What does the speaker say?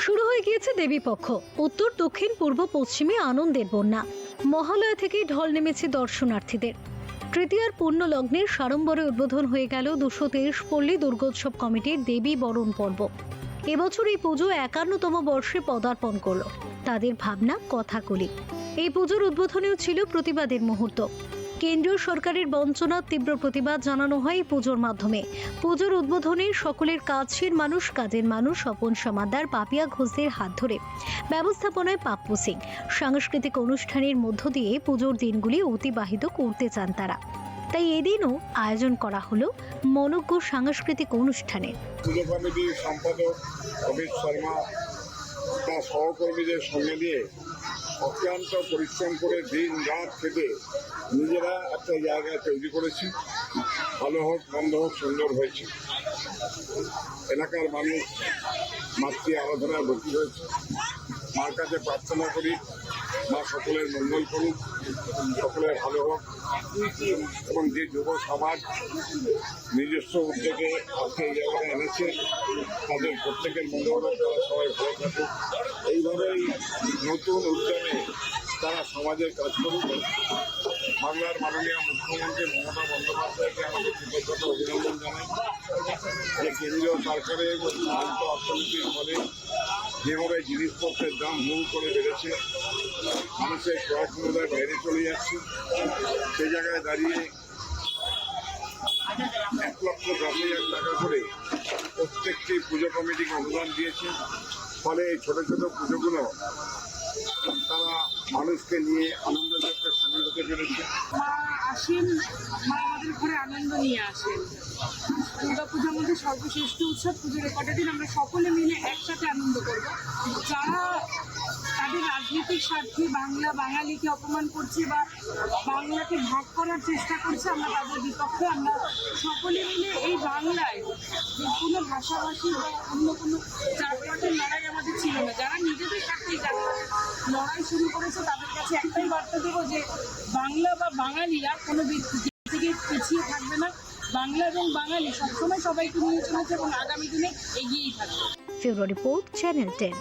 শুরু হয়ে গিয়েছে দেবীপক্ষ। উত্তর, দক্ষিণ, পূর্ব, পশ্চিমে আনন্দের বন্যা। মহালয়া থেকেই ঢল নেমেছে দর্শনার্থীদের। তৃতীয়ার পূর্ণ লগ্নের সাড়ম্বরে উদ্বোধন হয়ে গেল দুশো তেইশ পল্লী দুর্গোৎসব কমিটির দেবী বরণ পর্ব। এবছর এই পুজো একান্নতম বর্ষে পদার্পণ করল। তাদের ভাবনা, কথাকলি। এই পুজোর উদ্বোধনেও ছিল প্রতিবাদের মুহূর্ত। কেন্দ্রীয় সরকারের বঞ্চনার তীব্র প্রতিবাদ জানানো হয় পুজোর মাধ্যমে। পুজোর উদ্বোধনে সকলের কাছের মানুষ, কাজের মানুষ স্বপন সমাদার, পাপিয়া ঘোষের হাত ধরে। ব্যবস্থাপনায় পাপ্পু সিং। সাংস্কৃতিক অনুষ্ঠানের মধ্য দিয়ে পুজোর দিনগুলি অতিবাহিত করতে চান তারা। তাই এদিনও আয়োজন করা হলো মনজ্ঞ সাংস্কৃতিক অনুষ্ঠানের পুজো কমিটির সম্পাদক অমিত শর্মা তার সহকর্মীদের সঙ্গে নিয়ে অক্লান্ত পরিশ্রম করে দিন রাত খেটে নিজেরা একটা জায়গা তৈরি করেছি। ভালো হোক মন্দ হোক সুন্দর হয়েছে। এলাকার মানুষ মাতৃ আরাধনায় ভর্তি হয়েছে। মার কাছে প্রার্থনা করি মা সকলের মঙ্গল করুক সকলের ভালো হোক। এবং যে যুব সমাজ নিজস্ব উদ্যোগে আজকে এই জায়গাটা এনেছে তাদের প্রত্যেকের মঙ্গল হোক, তারা সবাই ভালো থাকুক। এইভাবেই নতুন উদ্যমে তারা সমাজের কাজ করুক। মাননীয় মুখ্যমন্ত্রী মমতা বন্দ্যোপাধ্যায়কে আমাদের কৃতজ্ঞতা অভিনন্দন জানাই। যে কেন্দ্রীয় সরকারের শান্ত অর্থনীতির ফলে যেভাবে জিনিসপত্রের দাম হুল করে বেড়েছে, মানুষের ক্রয় ক্ষমতার বাইরে চলে যাচ্ছে সেই জায়গায় দাঁড়িয়ে এক লক্ষ দশ হাজার টাকা করে প্রত্যেকটি পুজো কমিটিকে অনুদান দিয়েছে। ফলে এই ছোট ছোট পুজোগুলো তারা মানুষকে নিয়ে আনন্দ আসেন। দুর্গা পুজো আমাদের সর্বশ্রেষ্ঠ উৎসব পুজোর কটা দিন আমরা সকলে মিলে একসাথে আনন্দ করব। যারা তাদের রাজনৈতিক স্বার্থে বাংলা বাঙালিকে অপমান করছে বা বাংলাকে ভাগ করার চেষ্টা করছে, আমরা তাদের বিপক্ষে আমরা সকলে মিলে এই বাংলায় কোনো ভাষাভাষী বা অন্য কোনো চারপাটের লড়াই আমাদের ছিল না। যারা নিজেদের স্বার্থেই যারা লড়াই শুরু করেছে, তাদের কাছে একটাই বার্তা দেবো যে বাংলা বা বাঙালিরা কোনো দিক থেকে পিছিয়ে থাকবে না। বাংলা এবং বাঙালি সবসময় সবাইকে নিয়ে চলেছে এবং আগামী দিনে এগিয়েই থাকবে। February report, channel ten.